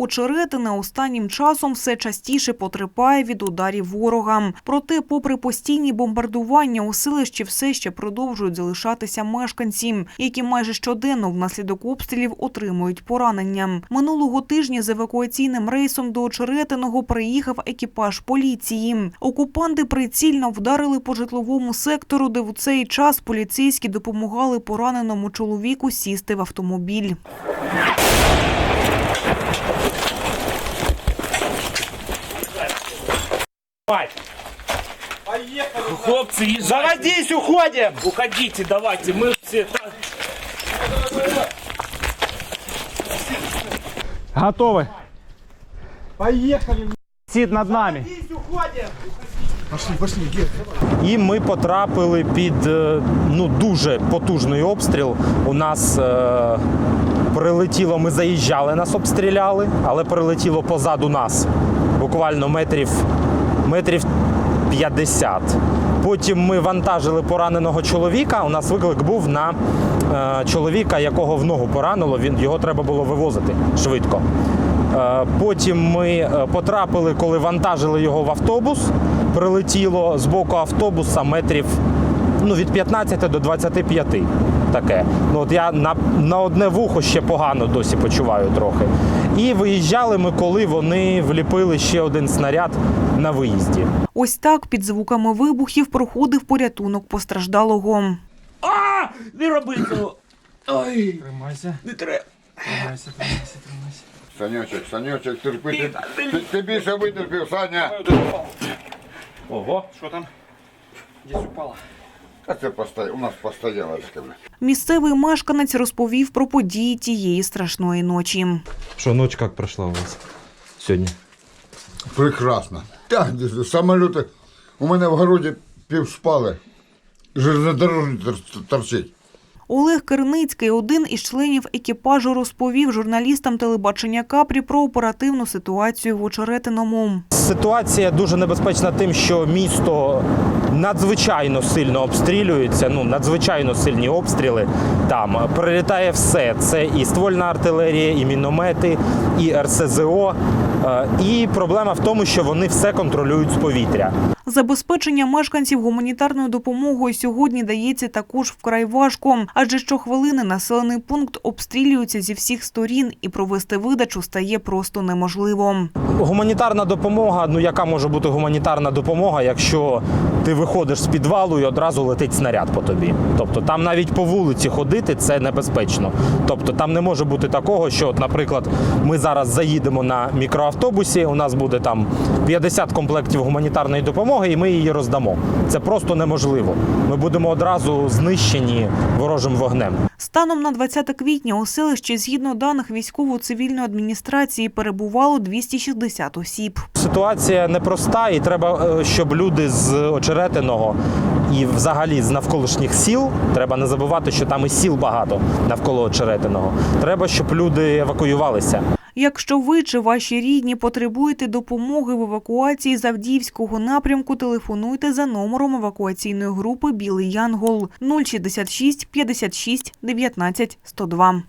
Очеретине останнім часом все частіше потерпає від ударів ворога. Проте, попри постійні бомбардування, у селищі все ще продовжують залишатися мешканці, які майже щоденно внаслідок обстрілів отримують поранення. Минулого тижня з евакуаційним рейсом до Очеретиного приїхав екіпаж поліції. Окупанти прицільно вдарили по житловому сектору, де в цей час поліцейські допомагали пораненому чоловіку сісти в автомобіль. Хлопцы, езжайте. Заводись, уходим! Уходите, давайте, мы все... Готовы. Поехали. Сид над нами. І ми потрапили під е, ну дуже потужний обстріл. У нас е, прилетіло, ми заїжджали, нас обстріляли, але прилетіло позаду нас буквально метрів метрів 50. Потім ми вантажили пораненого чоловіка. У нас виклик був на е, чоловіка, якого в ногу поранило. Він його треба було вивозити швидко. Е, Потім ми е, потрапили, коли вантажили його в автобус. Прилетіло з боку автобуса метрів ну, від 15 до 25. Таке. Ну, от я на, на одне вухо ще погано досі почуваю трохи. І виїжджали ми, коли вони вліпили ще один снаряд на виїзді. Ось так під звуками вибухів проходив порятунок постраждалого. А! Не роби цього! Ой, Тримайся. не треба. Тримайся, тримайся, тримайся. Санючек, Санючек, терпи. Ти, Ти- ти, ти більше витерпів, Саня. Ого. Що там? Десь упала. А це у нас постояло Місцевий мешканець розповів про події тієї страшної ночі. Що ночь як пройшла у вас сьогодні? Прекрасно. Так, самоліти. У мене в городі півспали. Железнодорожник торчить. Олег Керницький, один із членів екіпажу, розповів журналістам телебачення Капрі про оперативну ситуацію в Очеретиному. Ситуація дуже небезпечна тим, що місто надзвичайно сильно обстрілюється. Ну надзвичайно сильні обстріли. Там прилітає все. Це і ствольна артилерія, і міномети, і РСЗО. Е, І проблема в тому, що вони все контролюють з повітря. Забезпечення мешканців гуманітарною допомогою сьогодні дається також вкрай важко, адже щохвилини населений пункт обстрілюється зі всіх сторін, і провести видачу стає просто неможливо. Гуманітарна допомога. Ну яка може бути гуманітарна допомога, якщо ти виходиш з підвалу і одразу летить снаряд по тобі? Тобто там навіть по вулиці ходити це небезпечно. Тобто там не може бути такого, що, от, наприклад, ми зараз заїдемо на мікроавтобусі. У нас буде там 50 комплектів гуманітарної допомоги, і ми її роздамо. Це просто неможливо. Ми будемо одразу знищені ворожим вогнем. Станом на 20 квітня у селищі, згідно даних військово-цивільної адміністрації, перебувало 260 осіб. Ситуація непроста, і треба, е, щоб люди з очеретиного і взагалі з навколишніх сіл, треба не забувати, що там і сіл багато навколо очеретиного. Треба, щоб люди евакуювалися. Якщо ви чи ваші рідні потребуєте допомоги в евакуації з Авдіївського напрямку, телефонуйте за номером евакуаційної групи Білий Янгол 066 56 19 102.